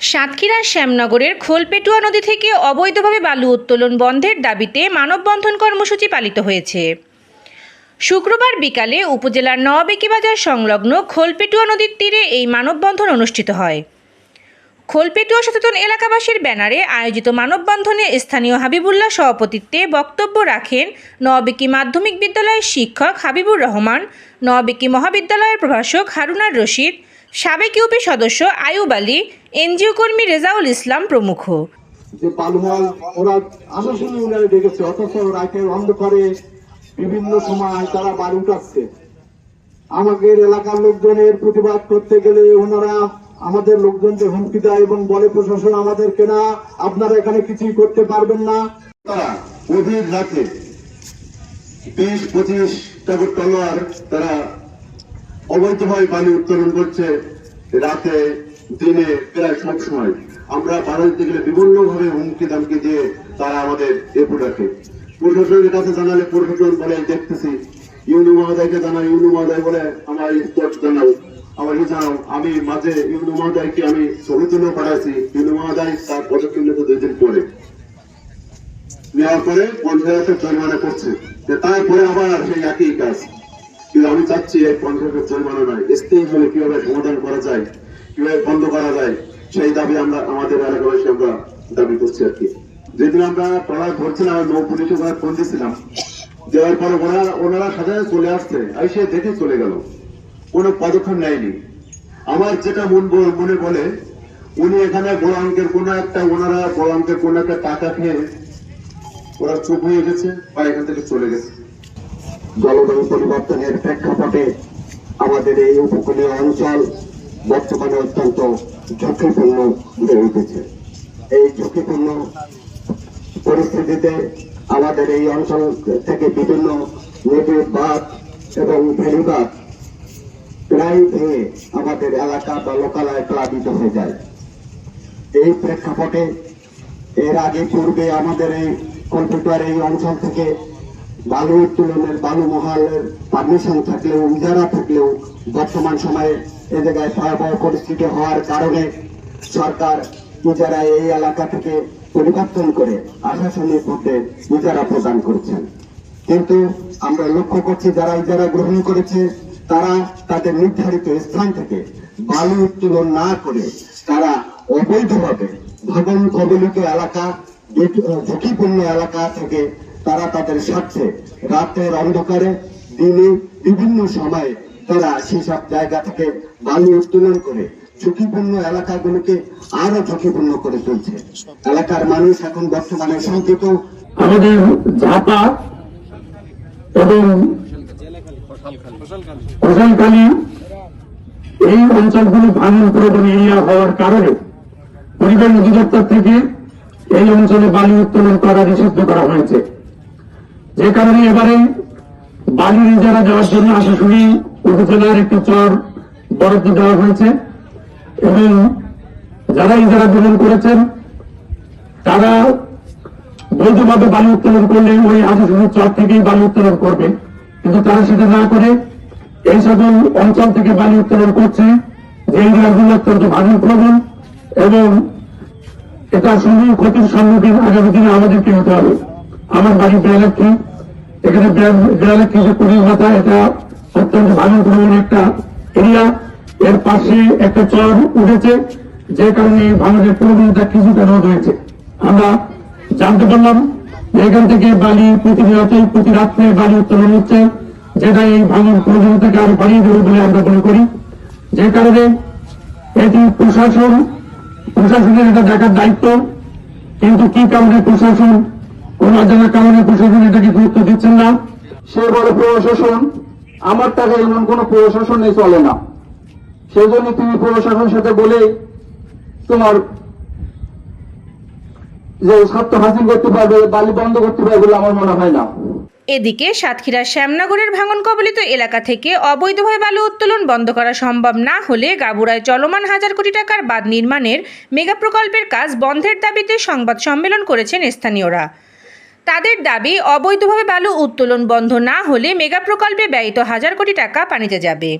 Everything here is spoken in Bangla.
সাতক্ষীরার শ্যামনগরের খোলপেটুয়া নদী থেকে অবৈধভাবে বালু উত্তোলন বন্ধের দাবিতে মানববন্ধন কর্মসূচি পালিত হয়েছে। শুক্রবার বিকালে উপজেলার নওয়াবেকি বাজার সংলগ্ন খোলপেটুয়া নদীর তীরে এই মানববন্ধন অনুষ্ঠিত হয়। খোলপেটুয়া সচেতন এলাকাবাসীর ব্যানারে আয়োজিত মানববন্ধনে স্থানীয় হাবিবুল্লাহ সভাপতিত্বে বক্তব্য রাখেন নওয়াবেকি মাধ্যমিক বিদ্যালয়ের শিক্ষক হাবিবুর রহমান নওয়াবেকি মহাবিদ্যালয়ের প্রভাষক হারুনার রশিদ, সাবেক ইউপি সদস্য আয়ুব আলী, এনজিও কর্মী রেজাউল ইসলাম প্রমুখ। যে পালমল ওরা আসাশুনি উনারে ডেকেছে, অথচ রাতের অন্ধকারে বিভিন্ন সময় তারা বাড়ি উঠাচ্ছে। আমাদের এলাকার লোকজনের প্রতিবাদ করতে গেলে ওনারা আমাদের লোকজনকে হুমকি দেয় এবং বলে প্রশাসন আমাদেরকে না, আপনারা এখানে কিছুই করতে পারবেন না। তারা গভীর রাতে বিশ তলোয়ার তারা অবৈধভাবে উত্তোলন করছে। রাতে, দিনে, প্রায় সব সময় আমরা বাড়াইতে গেলে বিভিন্ন ভাবে হুমকি দামকি দিয়ে তারা আমাদের প্রশাসনের কাছে জানালে প্রশাসন বলে, দেখতেছি। ইউনু মহোদয়কে জানাই, ইউনু মহোদয় বলে, আমার জানাও। আমার ই জানাও আমি মাঝে ইউনু মহোদয়কে আমি ছবি তুলেও পাঠাইছি। ইউনু মহোদয় তার পদক্ষেপ নিতে দুই দিন পরে। নেওয়ার পরে পঞ্চায়েতের জরিমানা করছে। তারপরে আবার সেই একই কাজ। কিন্তু আমি চাচ্ছি এই পঞ্চায়েতের জরিমানা নয় স্থায়ী হলে কীভাবে সমাধান করা যায়, কীভাবে বন্ধ করা যায়, সেই দাবি আমরা আমাদের এলাকাবাসী আমরা দাবি করছি আর কি। যেদিন আমরা পড়া ধরছিলাম নৌ পুলিশে ফোন দিয়েছিলাম। দেওয়ার পরে ওনারা ওনারা সাথে চলে আসছে। আর সে দেখে চলে গেল। কোনো পদক্ষেপ নেয়নি। আমার যেটা মন মনে বলে, উনি এখানে বড় অঙ্কের কোন একটা ওনারা বড় অঙ্কের কোন একটা টাকা খেয়ে ওরা চুপ হয়ে গেছে বা এখান থেকে চলে গেছে। জলবায়ু পরিবর্তনের প্রেক্ষাপটে আমাদের এই উপকূলীয় অঞ্চল বর্তমানে অত্যন্ত ঝুঁকিপূর্ণ হয়ে উঠেছে। এই ঝুঁকিপূর্ণ পরিস্থিতিতে আমাদের এই অঞ্চল থেকে বিভিন্ন নদীর বাঁধ এবং ফেরিবাদ প্রায় ভেঙে আমাদের এলাকা বা লোকালয় প্লাবিত হয়ে যায়। এই প্রেক্ষাপটে এর আগে পূর্বে আমাদের এই কম্পিউটার এই অঞ্চল থেকে বালু উত্তোলনের, বালু মহলের পারমিশন থাকলেও, ইজারা থাকলেও বর্তমান সময়ে এ জায়গায় ভয়াবহ পরিস্থিতি হওয়ার কারণে সরকার ইজারা এই এলাকা থেকে পরিবর্তন করে আশাসনের মধ্যে ইজারা প্রদান করেছেন। কিন্তু আমরা লক্ষ্য করছি, যারা ইজারা গ্রহণ করেছে তারা তাদের নির্ধারিত স্থান থেকে বালু উত্তোলন না করে তারা অবৈধভাবে ভবন কবলিত এলাকা ঝুঁকিপূর্ণ এলাকা থেকে তারা তাদের স্বার্থে রাতের অন্ধকারে, দিনে বিভিন্ন সময়ে তারা সেসব জায়গা থেকে বালু উত্তোলন করে ঝুঁকিপূর্ণ এলাকাগুলোকে আরও ঝুঁকিপূর্ণ করে তুলছে। এলাকার মানুষ এখন বর্তমানে শঙ্কিত। আমাদের ঝাপা এবং কোশালখালী এই অঞ্চলগুলো ভাঙন প্রবণ এরিয়া হওয়ার কারণে পরিবেশ অধিদপ্তর থেকে এই অঞ্চলে বালি উত্তোলন করা নিষিদ্ধ করা হয়েছে। যে কারণে এবারে বালির ইজারা দেওয়ার জন্য আশাশুনি উপজেলার একটি চর বরাদ্দ দেওয়া হয়েছে এবং যারা ইজারা গ্রহণ করেছেন, তারা বৈধভাবে বালু উত্তোলন করলে ওই আশাশুনি চর থেকেই বালু উত্তোলন করবে। কিন্তু তারা সেটা না করে এই সকল অঞ্চল থেকে বালি উত্তোলন করছে। যে এরিয়াগুলো অত্যন্ত ভাঙন প্রবণ এবং এটা শুধু ক্ষতির সম্মুখীন আগামী দিনে আমাদেরকে হতে হবে। আমার বাড়ি বেড়ালক্ষী এখানে বেড়ালক্ষী যে কুড়ি মাথা এটা অত্যন্ত ভাঙন প্রবণ একটা এরিয়া। এর পাশে একটা চর উঠেছে, যে কারণে ভাঙনের প্রবণতা কিছুটা রোধ হয়েছে। আমরা জানতে পারলাম এখান থেকে বালি প্রতিনিয়তই প্রতি রাত্রে বালি উত্তোলন হচ্ছে। যেটা এই ভাঙন প্রবণতাকে আরও বাড়িয়ে দেবে বলে আমরা মনে করি। যে কারণে এটি প্রশাসন, প্রশাসনের এটা দেখার দায়িত্ব। কিন্তু কি কারণে প্রশাসন কোন অজানা কারণে প্রশাসন এটাকে গুরুত্ব দিচ্ছেন না? সে বলে প্রশাসন, আমার টাকা এমন কোন প্রশাসনে চলে না। সেই জন্য তুমি প্রশাসনের সাথে বলে তোমার যে স্বার্থ হাসিল করতে পারবে, বালি বন্ধ করতে পারবে বলে আমার মনে হয় না। এদিকে সাতক্ষীরার শ্যামনগরের ভাঙন কবলিত এলাকা থেকে অবৈধভাবে বালু উত্তোলন বন্ধ করা সম্ভব না হলে গাবুরায় চলমান হাজার কোটি টাকার বাঁধ নির্মাণের মেগা প্রকল্পের কাজ বন্ধের দাবিতে সংবাদ সম্মেলন করেছেন স্থানীয়রা। তাদের দাবি, অবৈধভাবে বালু উত্তোলন বন্ধ না হলে মেগা প্রকল্পে ব্যয়িত হাজার কোটি টাকা পানিতে যাবে।